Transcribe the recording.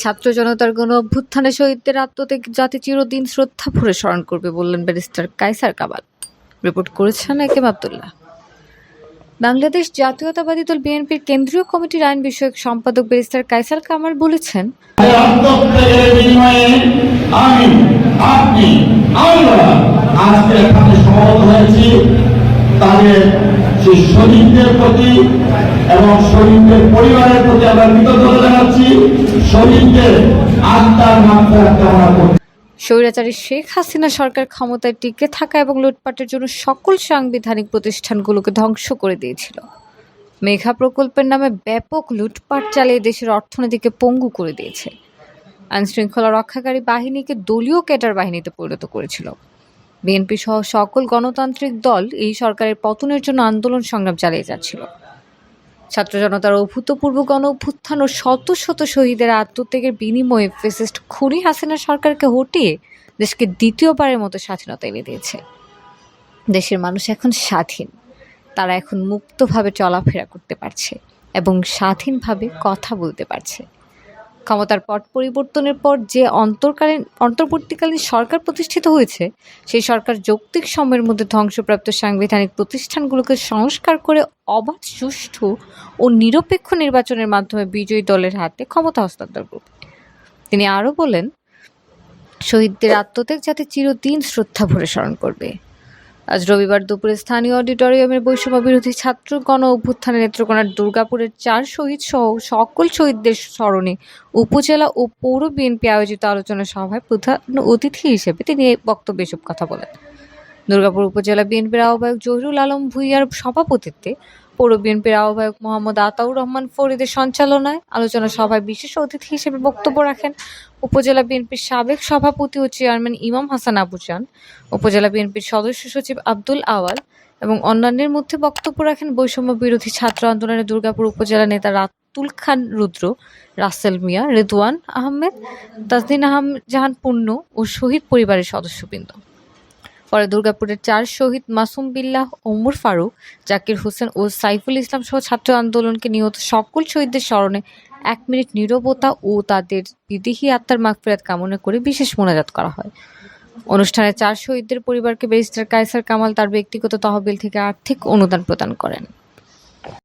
ছাত্র জনতার গণ অভ্যুত্থানে শহীদদের আত্মত্যাগ জাতি চিরদিন শ্রদ্ধা ভরে স্মরণ করবে বললেন ব্যারিস্টার কায়সার কামাল। রিপোর্ট করেছেন একেম আবদুল্লাহ। বাংলাদেশ জাতীয়তাবাদী দল বিএনপির কেন্দ্রীয় কমিটির আইন বিষয়ক সম্পাদক ব্যারিস্টার কায়সার কামার বলেছেন আমি, আপনি, আমরা আজকে এখানে সমবেত হয়েছি। তাদের সেই শহীদদের প্রতি এবং শহীদদের পরিবারের প্রতি আমরা কৃতজ্ঞতা জানাচ্ছি। শহীদদের আত্মার মাত্রা কামনা করছি। স্বৈরাচারী শেখ হাসিনা সরকার ক্ষমতায় টিকে থাকা এবং লুটপাটের জন্য সকল সাংবিধানিক প্রতিষ্ঠানগুলোকে ধ্বংস করে দিয়েছিল। মেঘা প্রকল্পের নামে ব্যাপক লুটপাট চালিয়ে দেশের অর্থনীতিকে পঙ্গু করে দিয়েছে। আইনশৃঙ্খলা রক্ষাকারী বাহিনীকে দলীয় ক্যাডার বাহিনীতে পরিণত করেছিল। বিএনপি সহ সকল গণতান্ত্রিক দল এই সরকারের পতনের জন্য আন্দোলন সংগ্রাম চালিয়ে যাচ্ছিল। ছাত্র জনতার অভূতপূর্ব গণ অভ্যুত্থান ও শত শত শহীদের আত্মত্যাগের বিনিময়ে ফেসিস্ট খুনি হাসিনা সরকারকে হটিয়ে দেশকে দ্বিতীয়বারের মতো স্বাধীনতা এনে দিয়েছে। দেশের মানুষ এখন স্বাধীন। তারা এখন মুক্তভাবে চলাফেরা করতে পারছে এবং স্বাধীনভাবে কথা বলতে পারছে। ক্ষমতার পট পরিবর্তনের পর যে অন্তর্কালীন, অন্তর্বর্তীকালীন সরকার প্রতিষ্ঠিত হয়েছে, সেই সরকার যৌক্তিক সময়ের মধ্যে ধ্বংসপ্রাপ্ত সাংবিধানিক প্রতিষ্ঠানগুলোকে সংস্কার করে অবাধ, সুষ্ঠু ও নিরপেক্ষ নির্বাচনের মাধ্যমে বিজয়ী দলের হাতে ক্ষমতা হস্তান্তর করবে। তিনি আরও বলেন, শহীদদের আত্মত্যাগ যাতে চিরদিন শ্রদ্ধা ভরে স্মরণ করবে। আজ রবিবার দুপুরে স্থানীয় অডিটোরিয়ামের বৈষম্য বিরোধী ছাত্র গণ অভ্যুত্থানের নেত্রকোনার দুর্গাপুরের চার শহীদ সহ সকল শহীদদের স্মরণে উপজেলা ও পৌর বিএনপি আয়োজিত আলোচনা সভায় প্রধান অতিথি হিসেবে তিনি বক্তব্যে এসব কথা বলেন। দুর্গাপুর উপজেলা বিএনপির আহ্বায়ক জহিরুল আলম ভুইয়ার সভাপতিত্বে পৌর বিএনপির আহ্বায়ক মোহাম্মদ আতাউর রহমান ফরিদের সঞ্চালনায় আলোচনা সভায় বিশেষ অতিথি হিসেবে বক্তব্য রাখেন উপজেলা বিএনপির সাবেক সভাপতি ও চেয়ারম্যান ইমাম হাসান আবু চান উপজেলা বিএনপির সদস্য সচিব আব্দুল আওয়াল এবং অন্যান্যের মধ্যে বক্তব্য রাখেন বৈষম্য বিরোধী ছাত্র আন্দোলনের দুর্গাপুর উপজেলা নেতা রাতুল খান রুদ্র, রাসেল মিয়া, রেদওয়ান আহমেদ তাজদিন আহম জাহান পূর্ণ ও শহীদ পরিবারের সদস্যবৃন্দ। পরে দুর্গাপুরের চার শহীদ মাসুম বিল্লাহ ওমর ফারুক, জাকির হোসেন ও সাইফুল ইসলাম সহ ছাত্র আন্দোলনকে নিহত সকল শহীদদের স্মরণে এক মিনিট নিরবতা ও তাদের বিদেহী আত্মার মাগফিরাত কামনা করে বিশেষ মোনাজাত করা হয়। অনুষ্ঠানে চার শহীদদের পরিবারকে ব্যারিস্টার কায়সার কামাল তার ব্যক্তিগত তহবিল থেকে আর্থিক অনুদান প্রদান করেন।